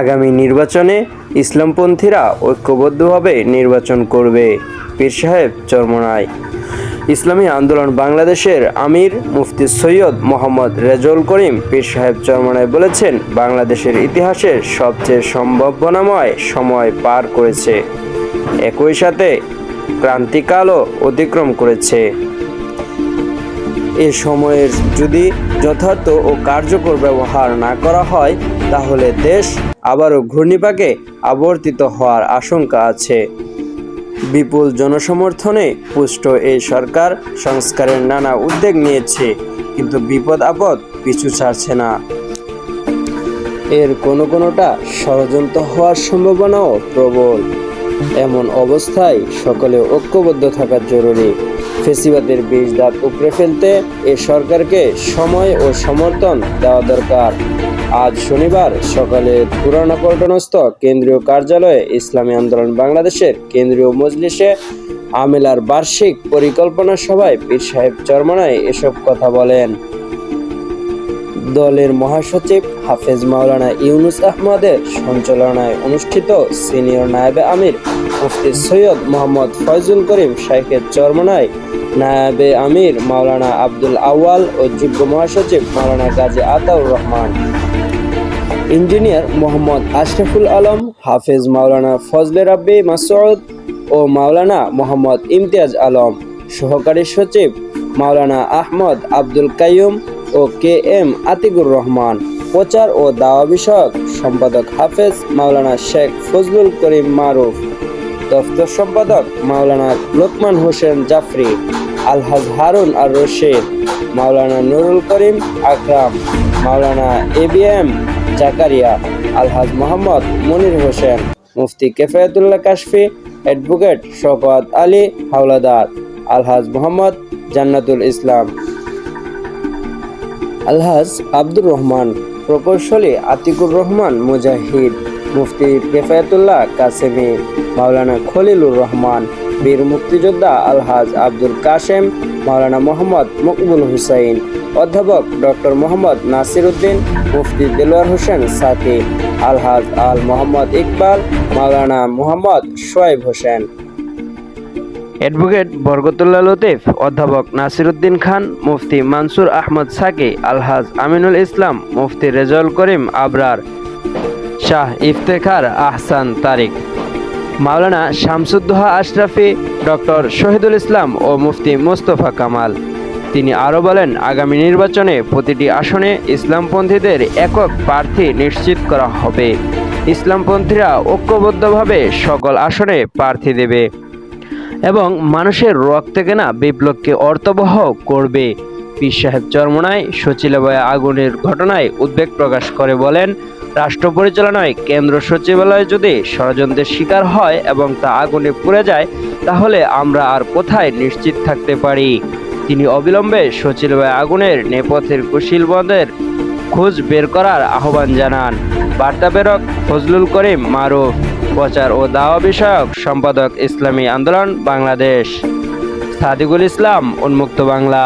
আগামী নির্বাচনে ইসলামপন্থীরা ঐক্যবদ্ধভাবে নির্বাচন করবে। পীর সাহেব চরমনায়। ইসলামী আন্দোলন বাংলাদেশের আমির মুফতি সৈয়দ মোহাম্মদ রেজল করিম পীর সাহেব চরমনায় বলেছেন, বাংলাদেশের ইতিহাসের সবচেয়ে সম্ভাবনাময় সময় পার করেছে। একই সাথে ক্রান্তিকালও অতিক্রম করেছে। এ সময়ের যদি যথার্থ ও কার্যকর ব্যবহার না করা হয়, তাহলে দেশ আবারও ঘূর্ণিপাকে আবর্তিত হওয়ার আশঙ্কা আছে। বিপুল জনসমর্থনে পুষ্ট এই সরকার সংস্কারের নানা উদ্যোগ নিয়েছে, কিন্তু বিপদ আপদ পিছু ছাড়ছে না। এর কোনো কোনোটা ষড়যন্ত্র হওয়ার সম্ভাবনাও প্রবল। এমন অবস্থায় সকলে ঐক্যবদ্ধ থাকা জরুরি। ফেসিবাদের বীজ দাঁত উপড়ে ফেলতে এ সরকারকে সময় ও সমর্থন দেওয়া দরকার। আজ শনিবার সকালে পুরানা পল্টনস্থ কেন্দ্রীয় কার্যালয়ে ইসলামী আন্দোলন বাংলাদেশের কেন্দ্রীয় মজলিসে আমেলার বার্ষিক পরিকল্পনা সভায় পীর সাহেব চরমনায় এসব কথা বলেন। দলের মহাসচিব হাফেজ মাওলানা ইউনুস আহমদের সঞ্চালনায় অনুষ্ঠিত সিনিয়র নায়েবে আমির মুফতি সৈয়দ মোহাম্মদ ফয়জুল করিম শাইখের চরমনায় নায়েবে আমির মাওলানা আব্দুল আওয়াল ও যুগ্ম মহাসচিব মাওলানা গাজী আতাউর রহমান। ইঞ্জিনিয়ার মোহাম্মদ আশরাফুল আলম, হাফেজ মাওলানা ফজলে রাব্বি মাসউদ ও মাওলানা মোহাম্মদ ইমতিয়াজ আলম। সহকারী সচিব মাওলানা আহমদ আব্দুল কাইয়ুম ও কে এম আতিকুর রহমান। প্রচার ও দাওয়া বিষয়ক সম্পাদক হাফেজ মাওলানা শেখ ফজলুল করিম মারুফ। দফতর সম্পাদক মাওলানা লোকমান হোসেন জাফরি। আলহাজ হারুন আর রশিদ। মাওলানা নুরুল করিম আকরাম। মাওলানা এ বি এম জাকারিয়া। আলহাজ মোহাম্মদ মনির হোসেন। মুফতি কেফায়তুল্লাহ কাশফি, অ্যাডভোকেট শওকত আলী হাওলাদার। আলহাজ মোহাম্মদ জান্নাতুল ইসলাম। আলহাজ আব্দুর রহমান, প্রকৌশলী আতিকুর রহমান মুজাহিদ, মুফতি কেফায়তুল্লাহ কাসেমি, মাওলানা খলিলুর রহমান, বীর মুক্তিযোদ্ধা আলহাজ আব্দুল কাশেম, মাওলানা মোহাম্মদ মকবুল হুসাইন, অধ্যাপক ডক্টর মোহাম্মদ নাসির উদ্দিন মুফতি দেলোয়ার হোসেন সাকি আলহাজ আল মোহাম্মদ ইকবাল, মাওলানা মোহাম্মদ সোয়েব হোসেন। অ্যাডভোকেট বরকতুল্লাহ লতিফ, অধ্যাপক নাসিরুদ্দিন খান, মুফতি মানসুর আহমদ সাকি, আলহাজ আমিনুল ইসলাম, মুফতি রেজল করিম আবরার, শাহ ইফতেখার আহসান তারিক। মাওলানা শামসুদ্দোহা আশরাফি, ডক্টর শহীদুল ইসলাম ও মুফতি মোস্তফা কামাল। তিনি আরও বলেন, আগামী নির্বাচনে প্রতিটি আসনে ইসলামপন্থীদের একক প্রার্থী নিশ্চিত করা হবে। ইসলামপন্থীরা ঐক্যবদ্ধভাবে সকল আসনে প্রার্থী দেবে। এবং মানুষের রক্ত থেকে না বিপ্লবকে অর্থবহ করবে। পীর সাহেব চরমনায় সচিবালয়ে আগুনের ঘটনায় উদ্বেগ প্রকাশ করে বলেন, রাষ্ট্র পরিচালনায় কেন্দ্র সচিবালয় যদি ষড়যন্ত্রের শিকার হয় এবং তা আগুনে পুড়ে যায়, তাহলে আমরা আর কোথায় নিশ্চিত থাকতে পারি? তিনি অবিলম্বে সচিবালয় আগুনের নেপথ্যের কুশীলবদের খোঁজ বের করার আহ্বান জানান। বার্তা প্রেরক ফজলুল করিম মারুফ। প্রচার ও দাওয়া বিষয়ক সম্পাদক ইসলামী আন্দোলন বাংলাদেশ। সাদিকুল ইসলাম উন্মুক্ত বাংলা।